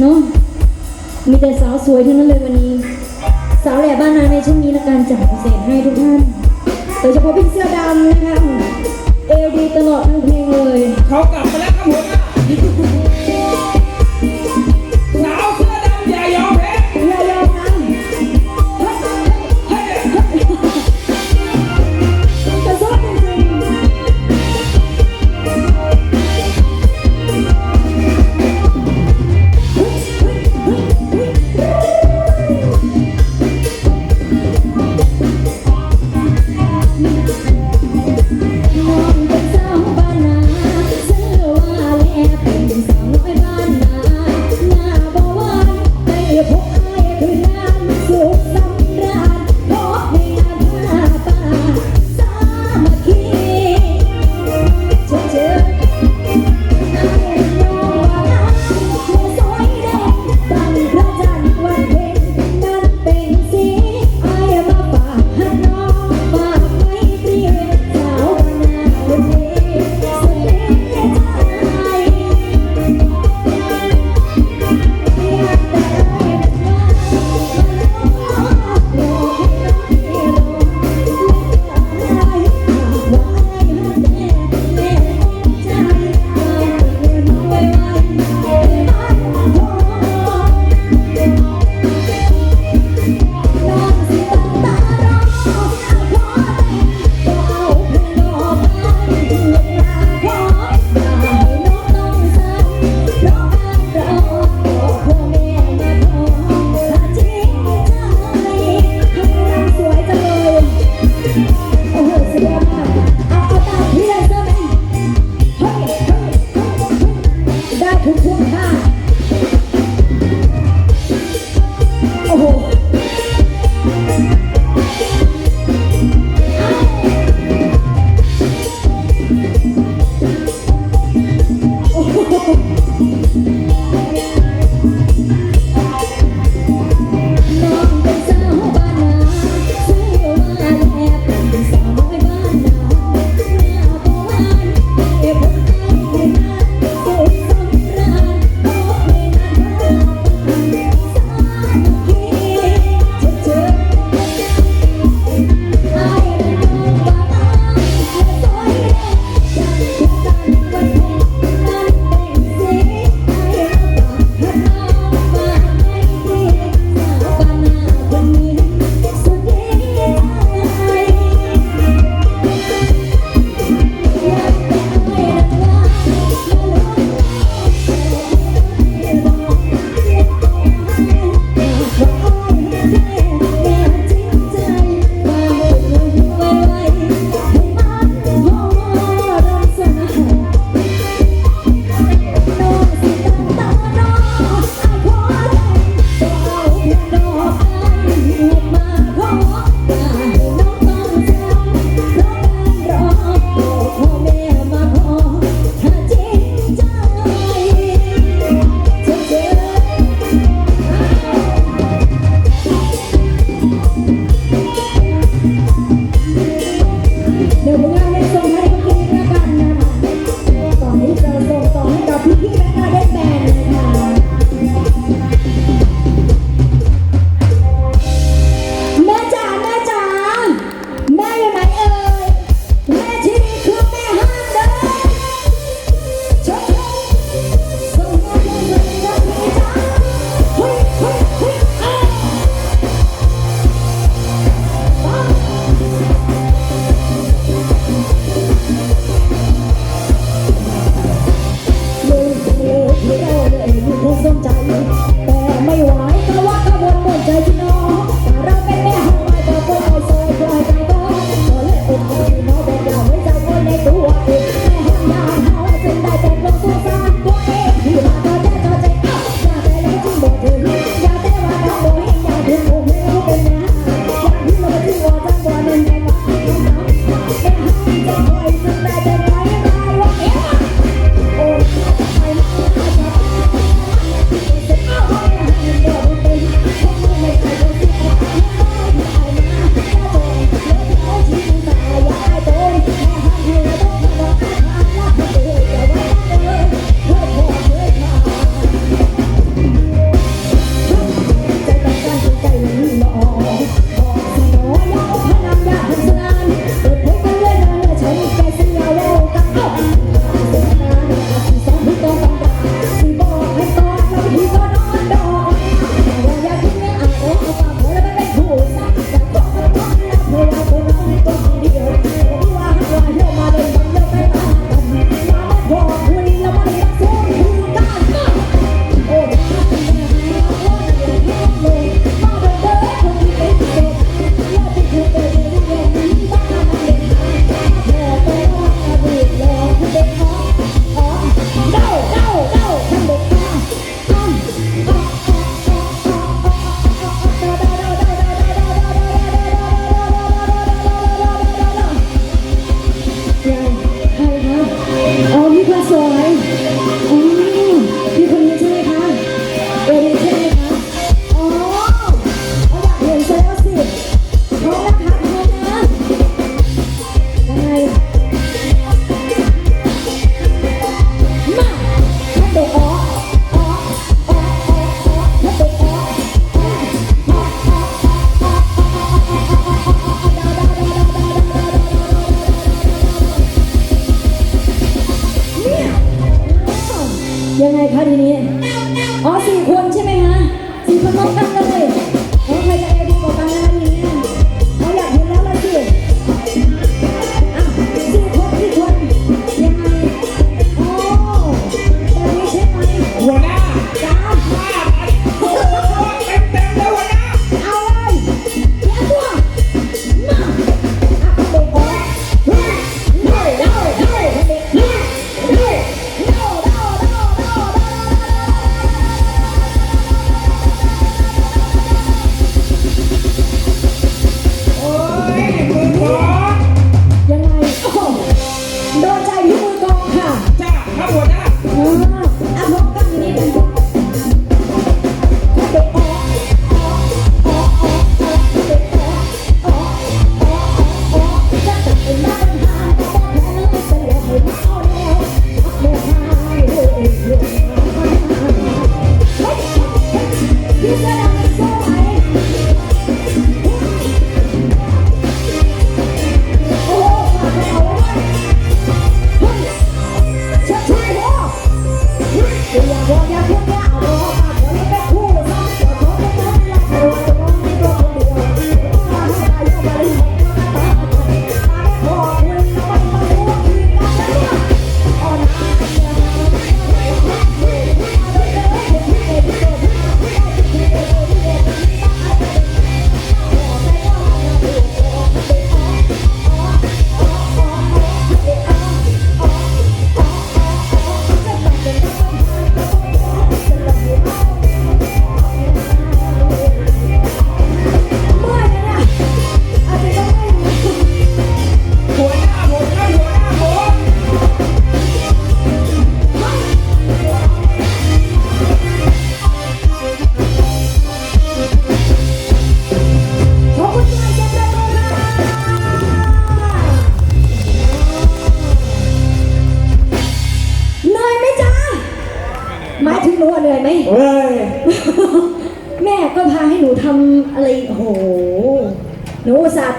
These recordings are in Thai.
เนาะมีแต่สาวสวยเท่านั้นเลยวันนี้ สาวแหล่บ้านนาในช่วงนี้ละการจัดพิเศษให้ทุกท่านโดยเฉพาะพี่เสื้อดำนะคะเอลดีตลอดทั้งเพลงเลย เขากลับมาแล้วครับผม 오.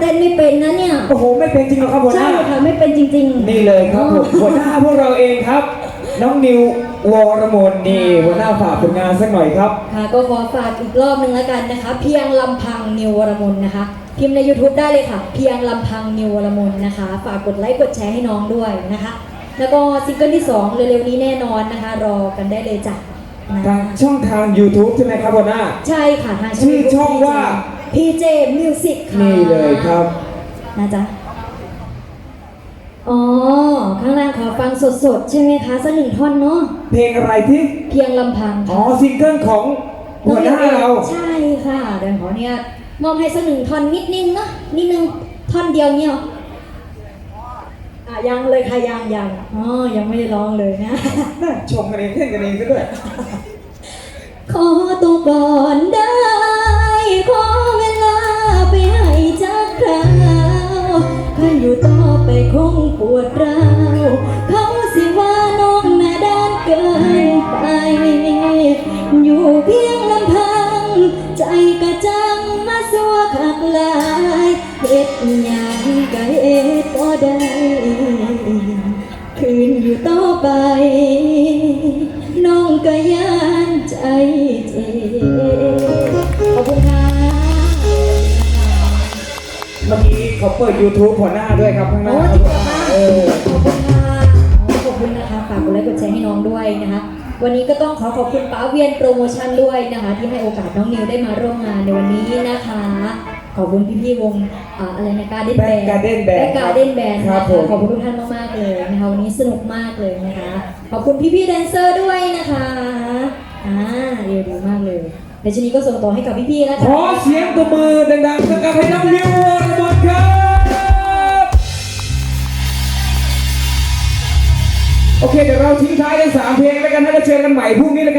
เต้นไม่เป็นนะเนี่ย โอ้โห ไม่เป็นจริงหรอกครับหัวหใช่น้า ค่ะไม่เป็นจริงๆนี่เลยครับผมอ๋อหัวหน้าพวกเราเองครับ น้องนิววรมนนี่หัวหน้าฝากผลงานสักหน่อยครับค่ะ ก็ขอฝากอีกรอบหนึ่งแล้วกันนะคะ เพียงลำพังนิววรมนนะคะ พิมพ์ใน YouTube ได้เลยค่ะ เพียงลำพังนิววรมนนะคะ ฝากกดไลค์กดแชร์ให้น้องด้วยนะคะ แล้วก็ซิงเกิลที่2เร็วๆนี้แน่นอนนะคะ รอกันได้เลยจ้ะนะทางช่องทาง YouTube ใช่ไหมครับหัวหน้า ใช่ค่ะทาง ชื่อช่องว่า PJ Music ค่ะนี่เลยครับ นะจ๊ะ อ๋อ ข้างล่างขอฟังสดๆ ใช่ไหมคะสักหนึ่งท่อนเนาะ เพลงอะไรที่เพียงลำพังอ๋อซิงเกิลของหัวหน้าเรา ใช่ค่ะเดี๋ยวขอเนี่ยมอบให้สักหนึ่งท่อนนิดนึงเนาะนิดนึงท่อนเดียวเนี่ยเหรออะยังเลยค่ะยังยังอ๋อยังไม่ได้ร้องเลยนะชมกันเองเต้นกันเองซะด้วย ขอตัวก่อนได้ ขอเวลาไปให้จักคราวขันอยู่ต่อไปคงปวดร้าวเขาสิว่าน้องหน้าด้านเกินไป อยู่เพียงลำพัง ใจกระจังมาสัวขักลายเฮ็ดหยังก็เฮ็ดก็ได้ เขาเปิด YouTube หัวหน้าด้วยครับข้างหน้าโอ้คจรัริบงเหรอคะเออขอบคุณค่ะโอ้ขอบคุณนะคะ ฝากกดไลค์กดแชร์ให้น้องด้วยนะคะ วันนี้ก็ต้องขอขอบคุณป้าเวียนโปรโมชั่นด้วยนะคะ ที่ให้โอกาสน้องนิวได้มาร่วมงานในวันนี้นะคะ ขอบคุณพี่ๆวงอ่าอะไรนะการเด้นแบน Back Garden Band แบ็กการเด้นแบนครับผม ขอบคุณทุกท่านมากๆเลยนะคะวันนี้สนุกมากเลยนะคะ ขอบคุณพี่ๆแดนเซอร์ด้วยนะคะอ่าเรียวดีมากเลยเดี๋ยวชนี้ก็ส่งต่อให้กับพี่ๆแล้วขอเสียงตัวมือดังๆสักกับให้น้องนิววรมนครับ โอเคเดี๋ยวเราทิ้งท้ายกันสามเพลงแล้วกันแล้วเจอกันใหม่พรุ่งนี้แล้วกัน